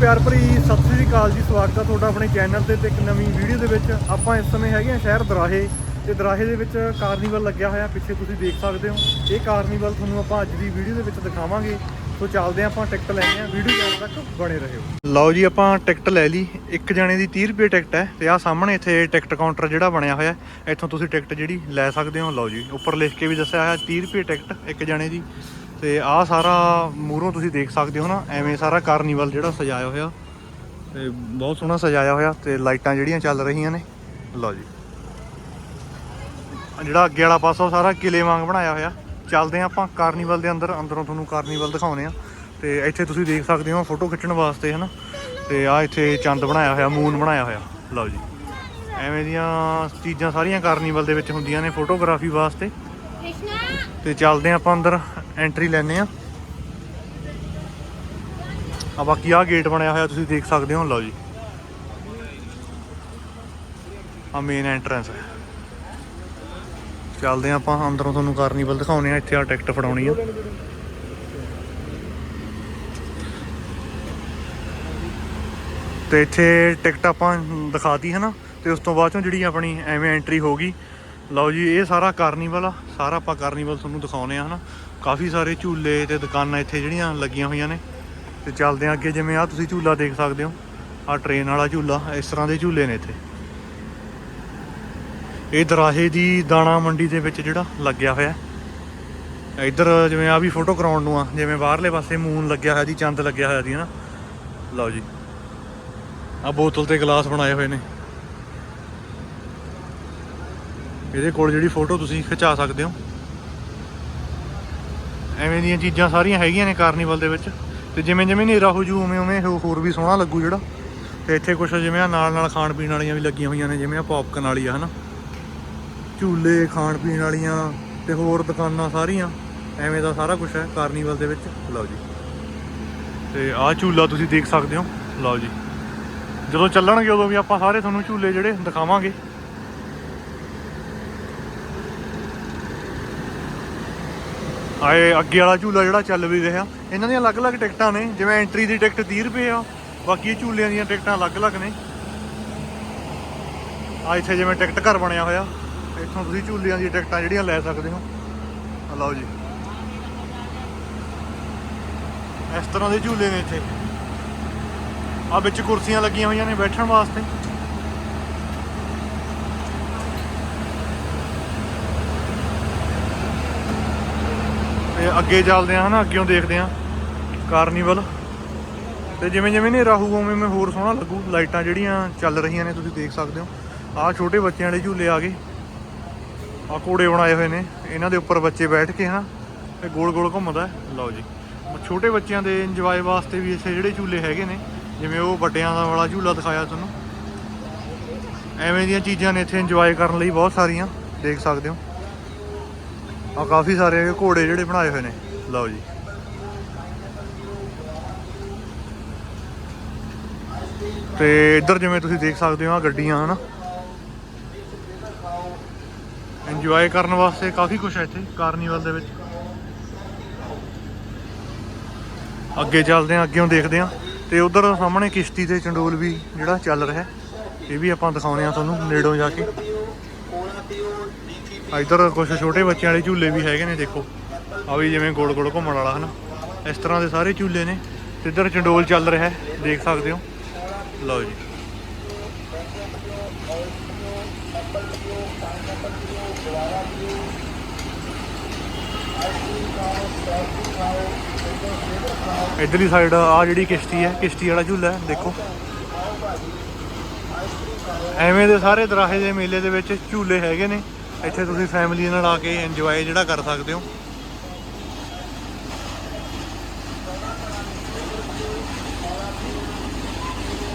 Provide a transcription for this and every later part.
ਪਿਆਰ ਭਰੀ ਸਤਿ ਸ੍ਰੀ ਅਕਾਲ ਜੀ, ਸਵਾਗਤ ਹੈ ਤੁਹਾਡਾ ਆਪਣੇ ਚੈਨਲ ਤੇ ਤੇ ਇੱਕ ਨਵੀਂ ਵੀਡੀਓ ਦੇ ਵਿੱਚ। ਆਪਾਂ ਇਸ ਸਮੇਂ ਹੈਗੇ ਆ ਸ਼ਹਿਰ ਦਰਾਹੇ ਤੇ ਦਰਾਹੇ ਦੇ ਵਿੱਚ ਕਾਰਨੀਵਲ ਲੱਗਿਆ ਹੋਇਆ, ਪਿੱਛੇ ਤੁਸੀਂ ਦੇਖ ਸਕਦੇ ਹੋ। ਇਹ ਕਾਰਨੀਵਲ ਤੁਹਾਨੂੰ ਆਪਾਂ ਅੱਜ ਦੀ ਵੀਡੀਓ ਦੇ ਵਿੱਚ ਦਿਖਾਵਾਂਗੇ। ਸੋ ਚੱਲਦੇ ਹਾਂ ਆਪਾਂ ਟਿਕਟ ਲੈਣੇ ਆ, ਵੀਡੀਓ ਜਾਣ ਤੱਕ ਬਣੇ ਰਹੋ। ਲਓ ਜੀ, ਆਪਾਂ ਟਿਕਟ ਲੈ ਲਈ। ਇੱਕ ਜਣੇ ਦੀ 30 ਰੁਪਏ ਟਿਕਟ ਹੈ ਤੇ ਆਹ ਸਾਹਮਣੇ ਇੱਥੇ ਟਿਕਟ ਕਾਊਂਟਰ ਜਿਹੜਾ ਬਣਿਆ ਹੋਇਆ ਇੱਥੋਂ ਤੁਸੀਂ ਟਿਕਟ ਜਿਹੜੀ ਲੈ ਸਕਦੇ ਹੋ। ਲਓ ਜੀ, ਉੱਪਰ ਲਿਖ ਕੇ ਵੀ ਦੱਸਿਆ ਹੋਇਆ 30 ਰੁਪਏ ਟਿਕਟ ਇੱਕ ਜਣੇ ਦੀ। ਤੇ ਆਹ ਸਾਰਾ ਮੂਹਰੋਂ ਤੁਸੀਂ ਦੇਖ ਸਕਦੇ ਹੋ ਨਾ ਐਵੇਂ ਸਾਰਾ ਕਾਰਨੀਵਲ ਜਿਹੜਾ ਸਜਾਇਆ ਹੋਇਆ। ਤੇ ਬਹੁਤ ਸੋਹਣਾ ਸਜਾਇਆ ਹੋਇਆ ਤੇ ਲਾਈਟਾਂ ਜਿਹੜੀਆਂ ਚੱਲ ਰਹੀਆਂ ਨੇ। ਲਓ ਜੀ। ਜਿਹੜਾ ਅੱਗੇ ਵਾਲਾ ਪਾਸਾ ਉਹ ਸਾਰਾ ਕਿਲੇ ਵਾਂਗ ਬਣਾਇਆ ਹੋਇਆ। ਚੱਲਦੇ ਹਾਂ ਆਪਾਂ ਕਾਰਨੀਵਲ ਦੇ ਅੰਦਰ ਅੰਦਰੋਂ ਤੁਹਾਨੂੰ ਕਾਰਨੀਵਲ ਦਿਖਾਉਨੇ ਆ ਤੇ ਇੱਥੇ ਤੁਸੀਂ ਦੇਖ ਸਕਦੇ ਹੋ ਫੋਟੋ ਖਿੱਚਣ ਵਾਸਤੇ ਹਨਾ। ਤੇ ਆ ਇੱਥੇ ਚੰਦ ਬਣਾਇਆ ਹੋਇਆ ਮੂਨ ਬਣਾਇਆ ਹੋਇਆ। ਲਓ ਜੀ। ਐਵੇਂ ਦੀਆਂ ਚੀਜ਼ਾਂ ਸਾਰੀਆਂ ਕਾਰਨੀਵਲ ਦੇ ਵਿੱਚ ਹੁੰਦੀਆਂ ਨੇ ਫੋਟੋਗ੍ਰਾਫੀ ਵਾਸਤੇ। ਤੇ ਚੱਲਦੇ ਆਪਾਂ ਅੰਦਰ। ਐਂਟਰੀ ਲੈਣੇ ਆ। ਆ ਬਾਕੀ ਆ ਗੇਟ ਬਣਿਆ ਹੋਇਆ, ਤੁਸੀਂ ਦੇਖ ਸਕਦੇ ਹੋ, ਲਓ ਜੀ। ਆ ਮੇਨ ਐਂਟਰੈਂਸ ਹੈ। ਚੱਲਦੇ ਹਾਂ ਆਪਾਂ, ਅੰਦਰੋਂ ਤੁਹਾਨੂੰ ਕਾਰਨੀਵਲ ਦਿਖਾਉਨੇ ਆ, ਇੱਥੇ ਆ ਟਿਕਟ ਫੜਾਉਣੀ ਆ। ਤੇ ਇੱਥੇ ਟਿਕਟ ਆਪਾਂ ਦਿਖਾਤੀ ਹੈ ਨਾ, ਤੇ ਉਸ ਤੋਂ ਬਾਅਦ ਚੋਂ ਜਿਹੜੀ ਆਪਣੀ ਐਵੇਂ ਐਂਟਰੀ ਹੋਗੀ ਲਓ ਜੀ, ਇਹ ਸਾਰਾ ਕਾਰਨੀਵਲ ਆ, ਸਾਰਾ ਆਪਾਂ ਕਾਰਨੀਵਲ ਤੁਹਾਨੂੰ ਦਿਖਾਉਨੇ ਆ, ਹਨਾ। ਕਾਫੀ ਸਾਰੇ ਝੂਲੇ ਤੇ ਦੁਕਾਨਾਂ ਇੱਥੇ ਜਿਹੜੀਆਂ ਲੱਗੀਆਂ ਹੋਈਆਂ ਨੇ। ਤੇ ਚੱਲਦੇ ਆ ਅੱਗੇ, ਜਿਵੇਂ ਆ ਤੁਸੀਂ ਝੂਲਾ ਦੇਖ ਸਕਦੇ ਹੋ। ਆ ਟ੍ਰੇਨ ਵਾਲਾ ਝੂਲਾ, ਇਸ ਤਰ੍ਹਾਂ ਦੇ ਝੂਲੇ ਨੇ ਇੱਥੇ। ਇਹ ਦਰਾਹੇ ਦੀ ਦਾਣਾ ਮੰਡੀ ਦੇ ਵਿੱਚ ਜਿਹੜਾ ਲੱਗਿਆ ਹੋਇਆ ਇੱਧਰ ਜਿਵੇਂ ਆ ਵੀ ਫੋਟੋ ਕਰਾਉਣ ਨੂੰ ਆ, ਜਿਵੇਂ ਬਾਹਰਲੇ ਪਾਸੇ ਮੂਨ ਲੱਗਿਆ ਹੋਇਆ ਜੀ, ਚੰਦ ਲੱਗਿਆ ਹੋਇਆ ਜੀ ਨਾ ਲਓ ਜੀ। ਆ ਬੋਤਲ ਤੇ ਗਲਾਸ ਬਣਾਏ ਹੋਏ ਨੇ। ਇਹਦੇ ਕੋਲ ਜਿਹੜੀ ਫੋਟੋ ਤੁਸੀਂ ਖਿਚਾ ਸਕਦੇ ਹੋ। ਐਵੇਂ ਦੀਆਂ ਚੀਜ਼ਾਂ ਸਾਰੀਆਂ ਹੈਗੀਆਂ ਨੇ ਕਾਰਨੀਵਲ ਦੇ ਵਿੱਚ। ਤੇ ਜਿਵੇਂ ਜਿਵੇਂ ਹਨੇਰਾ ਹੋ ਜੂ, ਉਵੇਂ ਉਵੇਂ ਹੋ- ਹੋਰ ਵੀ ਸੋਹਣਾ ਲੱਗੂ ਜਿਹੜਾ। ਤੇ ਇੱਥੇ ਕੁਝ ਜਿਵੇਂ ਆ ਨਾਲ ਨਾਲ ਖਾਣ ਪੀਣ ਵਾਲੀਆਂ ਵੀ ਲੱਗੀਆਂ ਹੋਈਆਂ ਨੇ, ਜਿਵੇਂ ਆ ਪੌਪਕਨ ਵਾਲੀ ਆ, ਹਨਾ। ਝੂਲੇ ਖਾਣ ਪੀਣ ਵਾਲੀਆਂ ਤੇ ਹੋਰ ਦੁਕਾਨਾਂ ਸਾਰੀਆਂ। ਐਵੇਂ ਦਾ ਸਾਰਾ ਕੁਝ ਹੈ ਕਾਰਨੀਵਲ ਦੇ ਵਿੱਚ। ਲਓ ਜੀ। ਤੇ ਆਹ ਝੂਲਾ ਤੁਸੀਂ ਦੇਖ ਸਕਦੇ ਹੋ। ਲਓ ਜੀ। ਜਦੋਂ ਚੱਲਣਗੇ ਉਦੋਂ ਵੀ ਆਪਾਂ ਸਾਰੇ ਤੁਹਾਨੂੰ ਝੂਲੇ ਜਿਹੜੇ ਦਿਖਾਵਾਂਗੇ। ਆਏ ਅੱਗੇ ਵਾਲਾ ਝੂਲਾ ਜਿਹੜਾ ਚੱਲ ਵੀ ਰਿਹਾ, ਇਹਨਾਂ ਦੀਆਂ ਅਲੱਗ-ਅਲੱਗ ਟਿਕਟਾਂ ਨੇ, ਜਿਵੇਂ ਐਂਟਰੀ ਦੀ ਟਿਕਟ 30 ਰੁਪਏ ਆ, ਬਾਕੀ ਇਹ ਝੂਲਿਆਂ ਦੀਆਂ ਟਿਕਟਾਂ ਅਲੱਗ-ਅਲੱਗ ਨੇ। ਆ ਇੱਥੇ ਜਿਵੇਂ ਟਿਕਟ ਘਰ ਬਣਿਆ ਹੋਇਆ, ਇੱਥੋਂ ਤੁਸੀਂ ਝੂਲਿਆਂ ਦੀਆਂ ਟਿਕਟਾਂ ਜਿਹੜੀਆਂ ਲੈ ਸਕਦੇ ਹੋ। ਲਓ ਜੀ। ਇਸ ਤਰ੍ਹਾਂ ਦੇ ਝੂਲੇ ਨੇ ਇੱਥੇ। ਆ ਵਿੱਚ ਕੁਰਸੀਆਂ ਲੱਗੀਆਂ ਹੋਈਆਂ ਨੇ ਬੈਠਣ ਵਾਸਤੇ। ਅੱਗੇ ਚੱਲਦੇ ਆ, ਹਨਾ ਅੱਗੇੋਂ ਦੇਖਦੇ ਆ। ਕਾਰਨੀਵਲ। ਤੇ ਜਿਵੇਂ ਜਿਵੇਂ ਹਨੇਰਾ ਹੋਊ ਉਵੇਂ ਮੈਂ ਹੋਰ ਸੋਹਣਾ ਲੱਗੂ। ਲਾਈਟਾਂ ਜਿਹੜੀਆਂ ਚੱਲ ਰਹੀਆਂ ਨੇ, ਤੁਸੀਂ ਦੇਖ ਸਕਦੇ ਹੋ। ਆਹ ਛੋਟੇ ਬੱਚਿਆਂ ਵਾਲੇ ਝੂਲੇ ਆ ਗਏ। ਆ ਕੋੜੇ ਬਣਾਏ ਹੋਏ ਨੇ। ਇਹਨਾਂ ਦੇ ਉੱਪਰ ਬੱਚੇ ਬੈਠ ਕੇ, ਹਨਾ, ਤੇ ਗੋਲ ਗੋਲ ਘੁੰਮਦਾ ਲਓ ਜੀ। ਛੋਟੇ ਬੱਚਿਆਂ ਦੇ ਇੰਜੋਏ ਵਾਸਤੇ ਵੀ ਇੱਥੇ ਜਿਹੜੇ ਝੂਲੇ ਹੈਗੇ ਨੇ, ਜਿਵੇਂ ਉਹ ਵੱਡਿਆਂ ਦਾ ਵਾਲਾ ਝੂਲਾ ਦਿਖਾਇਆ ਤੁਹਾਨੂੰ। ਐਵੇਂ ਦੀਆਂ ਚੀਜ਼ਾਂ ਨੇ ਇੱਥੇ ਇੰਜੋਏ ਕਰਨ ਲਈ ਬਹੁਤ ਸਾਰੀਆਂ, ਦੇਖ ਸਕਦੇ ਹੋ। ਆ ਕਾਫੀ ਸਾਰੇ ਘੋੜੇ ਜਿਹੜੇ ਬਣਾਏ ਹੋਏ ਨੇ। ਲਓ ਜੀ। ਤੇ ਇੱਧਰ ਜਿਵੇਂ ਤੁਸੀਂ ਦੇਖ ਸਕਦੇ ਹੋ ਆ ਗੱਡੀਆਂ, ਹਨਾ? ਇੰਜੋਏ ਕਰਨ ਵਾਸਤੇ ਕਾਫੀ ਕੁਝ ਹੈ ਇੱਥੇ ਕਾਰਨੀਵਲ ਦੇ ਵਿੱਚ। ਅੱਗੇ ਚੱਲਦੇ ਹਾਂ ਅੱਗੇੋਂ ਦੇਖਦੇ ਹਾਂ। ਤੇ ਉਧਰ ਸਾਹਮਣੇ ਕਿਸ਼ਤੀ ਤੇ ਚੰਡੋਲ ਵੀ ਜਿਹੜਾ ਚੱਲ ਰਿਹਾ, ਇਹ ਵੀ ਆਪਾਂ ਦਿਖਾਉਣੇ ਆ ਤੁਹਾਨੂੰ ਨੇੜੋਂ ਜਾ ਕੇ। ਇੱਧਰ ਕੁਝ ਛੋਟੇ ਬੱਚਿਆਂ ਵਾਲੇ ਝੂਲੇ ਵੀ ਹੈਗੇ ਨੇ, ਦੇਖੋ। ਆ ਵੀ ਜਿਵੇਂ ਗੋਲ ਗੋਲ ਘੁੰਮਣ ਵਾਲਾ, ਹਨਾ? ਇਸ ਤਰ੍ਹਾਂ ਦੇ ਸਾਰੇ ਝੂਲੇ ਨੇ। ਤੇ ਇੱਧਰ ਚੰਡੋਲ ਚੱਲ ਰਿਹਾ ਹੈ, ਦੇਖ ਸਕਦੇ ਹੋ। ਲਓ ਜੀ। ਇਧਰਲੀ ਸਾਈਡ ਆ ਜਿਹੜੀ ਕਿਸ਼ਤੀ ਹੈ, ਕਿਸ਼ਤੀ ਵਾਲਾ ਝੂਲਾ ਹੈ, ਦੇਖੋ। ਐਵੇਂ ਦੇ ਸਾਰੇ ਦਰਾਹੇ ਦੇ ਮੇਲੇ ਦੇ ਵਿੱਚ ਝੂਲੇ ਹੈਗੇ ਨੇ। ਇੱਥੇ ਤੁਸੀਂ ਫੈਮਿਲੀ ਨਾਲ ਆ ਕੇ ਇੰਜੋਏ ਜਿਹੜਾ ਕਰ ਸਕਦੇ ਹੋ।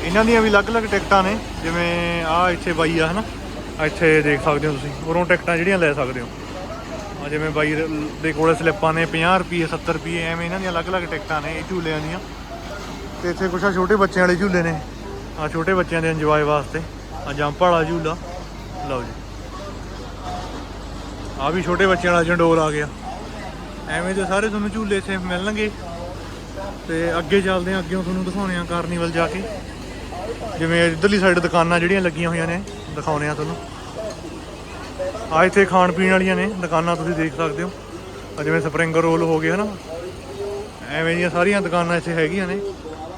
ਇਹਨਾਂ ਦੀਆਂ ਵੀ ਅਲੱਗ-ਅਲੱਗ ਟਿਕਟਾਂ ਨੇ, ਜਿਵੇਂ ਆ ਇੱਥੇ ਬਾਈ ਆ, ਹਨਾ? ਆਹ ਇੱਥੇ ਦੇਖ ਸਕਦੇ ਹੋ ਤੁਸੀਂ, ਉਰੋਂ ਟਿਕਟਾਂ ਜਿਹੜੀਆਂ ਲੈ ਸਕਦੇ ਹੋ। ਆ ਜਿਵੇਂ ਬਾਈ ਦੇ ਕੋਲੇ ਸਲਿੱਪਾਂ ਨੇ 50 ਰੁਪਏ 70 ਰੁਪਏ, ਐਵੇਂ ਇਹਨਾਂ ਦੀਆਂ ਅਲੱਗ-ਅਲੱਗ ਟਿਕਟਾਂ ਨੇ ਇਹ ਝੂਲਿਆਂ ਦੀਆਂ। ਤੇ ਇੱਥੇ ਕੁਛ ਆ ਛੋਟੇ ਬੱਚਿਆਂ ਵਾਲੇ ਝੂਲੇ ਨੇ। ਆ ਛੋਟੇ ਬੱਚਿਆਂ ਦੇ ਇੰਜੋਏ ਵਾਸਤੇ ਆ ਜੰਪ ਵਾਲਾ ਝੂਲਾ। ਲਓ ਜੀ। ਆ ਵੀ ਛੋਟੇ ਬੱਚਿਆਂ ਵਾਲਾ ਜੰਡੋਲ ਆ ਗਿਆ। ਐਵੇਂ ਦੇ ਸਾਰੇ ਤੁਹਾਨੂੰ ਝੂਲੇ ਇੱਥੇ ਮਿਲਣਗੇ। ਤੇ ਅੱਗੇ ਚੱਲਦੇ ਆ ਅੱਗੇੋਂ ਤੁਹਾਨੂੰ ਦਿਖਾਉਣੇ ਆ ਕਾਰਨੀਵਲ ਜਾ ਕੇ। ਜਿਵੇਂ ਇਧਰਲੀ ਸਾਈਡ ਦੁਕਾਨਾਂ ਜਿਹੜੀਆਂ ਲੱਗੀਆਂ ਹੋਈਆਂ ਨੇ, ਦਿਖਾਉਣੇ ਆ ਤੁਹਾਨੂੰ। ਆ ਇੱਥੇ ਖਾਣ ਪੀਣ ਵਾਲੀਆਂ ਨੇ, ਦੁਕਾਨਾਂ ਤੁਸੀਂ ਦੇਖ ਸਕਦੇ ਹੋ। ਆ ਜਿਵੇਂ ਸਪਰਿੰਗ ਰੋਲ ਹੋ ਗਏ ਹਨਾ। ਐਵੇਂ ਦੀਆਂ ਸਾਰੀਆਂ ਦੁਕਾਨਾਂ ਇੱਥੇ ਹੈਗੀਆਂ ਨੇ।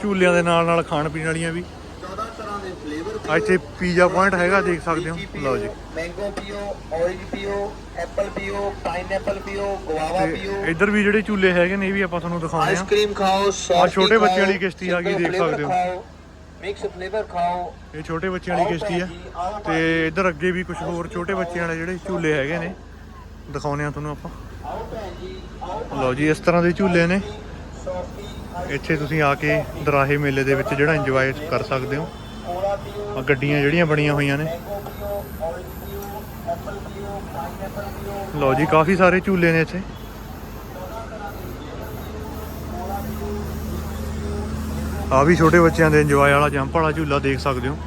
ਝੂਲਿਆਂ ਦੇ ਨਾਲ ਨਾਲ ਖਾਣ ਪੀਣ ਵਾਲੀਆਂ ਵੀ 14 ਤਰ੍ਹਾਂ ਦੇ ਫਲੇਵਰ ਆ ਇੱਥੇ ਪੀਜ਼ਾ ਪੁਆਇੰਟ ਹੈਗਾ ਦੇਖ ਸਕਦੇ ਹੋ। ਲਓ ਜੀ। ਮੈਂਗੋ ਪੀਓ ਔਰੇਂਜ ਪੀਓ ਐਪਲ ਪੀਓ ਪਾਈਨਐਪਲ ਪੀਓ ਗਵਾਵਾ ਪੀਓ। ਇੱਧਰ ਵੀ ਜਿਹੜੇ ਝੂਲੇ ਹੈਗੇ ਨੇ ਇਹ ਵੀ ਆਪਾਂ ਤੁਹਾਨੂੰ ਦਿਖਾਉਂਦੇ ਆ ਆਈਸਕ੍ਰੀਮ ਖਾਓ ਸੌਫਟੀ ਛੋਟੇ ਬੱਚਿਆਂ ਵਾਲੀ ਕਿਸ਼ਤੀ ਆ ਗਈ, ਦੇਖ ਸਕਦੇ ਹੋ। ਮਿਕਸ ਫਲੇਵਰ ਖਾਓ। ਇਹ ਛੋਟੇ ਬੱਚਿਆਂ ਵਾਲੀ ਕਿਸ਼ਤੀ ਆ। ਤੇ ਇੱਧਰ ਅੱਗੇ ਵੀ ਕੁਝ ਹੋਰ ਛੋਟੇ ਬੱਚਿਆਂ ਵਾਲੇ ਜਿਹੜੇ ਝੂਲੇ ਹੈਗੇ ਨੇ ਦਿਖਾਉਂਦੇ ਆ ਤੁਹਾਨੂੰ ਆਪਾਂ। ਲਓ ਜੀ ਇਸ ਤਰ੍ਹਾਂ ਦੇ ਝੂਲੇ ਨੇ। ਇੱਥੇ ਤੁਸੀਂ ਆ ਕੇ ਦਰਾਹੇ ਮੇਲੇ ਦੇ ਵਿੱਚ ਜਿਹੜਾ ਇੰਜੋਏ ਕਰ ਸਕਦੇ ਹੋ। ਆ ਗੱਡੀਆਂ ਜਿਹੜੀਆਂ ਬਣੀਆਂ ਹੋਈਆਂ ਨੇ। ਮੈਂਗੋ ਲਓ ਜੀ, ਕਾਫੀ ਸਾਰੇ ਝੂਲੇ ਨੇ ਇੱਥੇ। ਆ ਵੀ ਛੋਟੇ ਬੱਚਿਆਂ ਦੇ ਇੰਜੋਏ ਵਾਲਾ ਜੰਪ ਵਾਲਾ ਝੂਲਾ ਦੇਖ ਸਕਦੇ ਹੋ।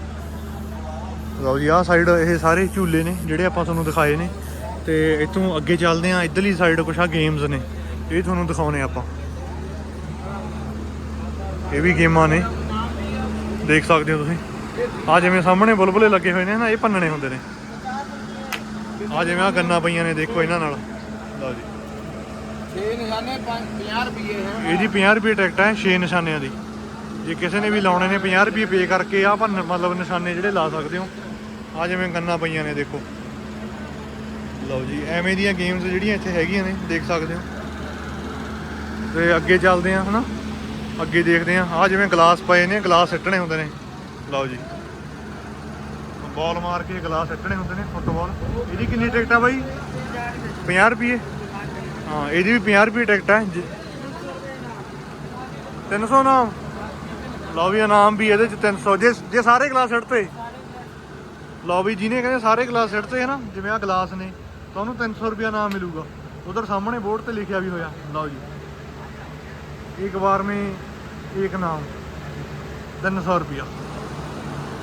ਲਓ ਜੀ, ਆਹ ਸਾਈਡ ਇਹ ਸਾਰੇ ਝੂਲੇ ਨੇ, ਜਿਹੜੇ ਆਪਾਂ ਤੁਹਾਨੂੰ ਦਿਖਾਏ ਨੇ। ਤੇ ਇੱਥੋਂ ਅੱਗੇ ਚੱਲਦੇ ਆ ਇਧਰਲੀ ਸਾਈਡ ਕੁਛ ਆ ਗੇਮਸ ਨੇ। ਇਹ ਤੁਹਾਨੂੰ ਦਿਖਾਉਣੇ ਆਪਾਂ। ਇਹ ਵੀ ਗੇਮਾਂ ਨੇ। ਦੇਖ ਸਕਦੇ ਹੋ ਤੁਸੀਂ। ਆ ਜਿਵੇਂ ਸਾਹਮਣੇ ਬੁਲਬੁਲੇ ਲੱਗੇ ਹੋਏ ਨੇ ਨਾ ਇਹ ਭੰਨਣੇ ਹੁੰਦੇ ਨੇ। ਆ ਜਿਵੇਂ ਆ ਗੰਨਾ ਪਈਆਂ ਨੇ ਦੇਖੋ ਇਹਨਾਂ ਨਾਲ। ਲਓ ਜੀ। 6 ਨਿਸ਼ਾਨੇ 50 ਰੁਪਏ ਹੈ। ਇਹ ਜੀ 50 ਰੁਪਏ ਟਿਕਟ ਹੈ 6 ਨਿਸ਼ਾਨਿਆਂ ਦੀ। ਜੇ ਕਿਸੇ ਨੇ ਵੀ ਲਾਉਣੇ ਨੇ 50 ਰੁਪਏ ਪੇ ਕਰਕੇ ਆ ਭੰਨ ਮਤਲਬ ਨਿਸ਼ਾਨੇ ਜਿਹੜੇ ਲਾ ਸਕਦੇ ਹੋ। ਆ ਜਿਵੇਂ ਗੰਨਾ ਪਈਆਂ ਨੇ ਦੇਖੋ। ਲਓ ਜੀ ਐਵੇਂ ਦੀਆਂ ਗੇਮਸ ਜਿਹੜੀਆਂ ਇੱਥੇ ਹੈਗੀਆਂ ਨੇ ਦੇਖ ਸਕਦੇ ਹੋ। ਤੇ ਅੱਗੇ ਚੱਲਦੇ ਆ ਹਨਾ? ਅੱਗੇ ਦੇਖਦੇ ਆ ਆ ਜਿਵੇਂ ਗਲਾਸ ਪਏ ਨੇ, ਗਲਾਸ ਸਿੱਟਣੇ ਹੁੰਦੇ ਨੇ। ਲਓ ਜੀ। ਬਾਲ ਮਾਰ ਕੇ ਗਲਾਸ ਸਿੱਟਣੇ ਹੁੰਦੇ ਨੇ ਫੁੱਟਬਾਲ। ਇਹਦੀ ਕਿੰਨੀ ਟਿਕਟ ਆ ਬਾਈ? 50 ਰੁਪਏ। ਹਾਂ, ਇਹਦੀ ਵੀ 50 ਰੁਪਏ ਟਿਕਟ ਹੈ 300 ਨਾਮ। ਲਓ ਵੀ, ਇਨਾਮ ਵੀ ਇਹਦੇ ਚ 300 ਜੇ ਜੇ ਸਾਰੇ ਗਲਾਸ ਸਿੱਟਤੇ ਲਓ ਵੀ, ਜਿਹਨੇ ਕਹਿੰਦੇ ਸਾਰੇ ਗਲਾਸ ਸਿੱਟਤੇ ਹੈ ਨਾ, ਜਿਵੇਂ ਆ ਗਲਾਸ ਨੇ ਤੁਹਾਨੂੰ ਉਹਨੂੰ 300 ਰੁਪਿਆ ਨਾਮ ਮਿਲੂਗਾ। ਉਧਰ ਸਾਹਮਣੇ ਬੋਰਡ ਤੇ ਲਿਖਿਆ ਵੀ ਹੋਇਆ। ਲਓ ਜੀ। ਇੱਕ ਵਾਰ ਮੇ ਇੱਕ ਨਾਮ 300 ਰੁਪਿਆ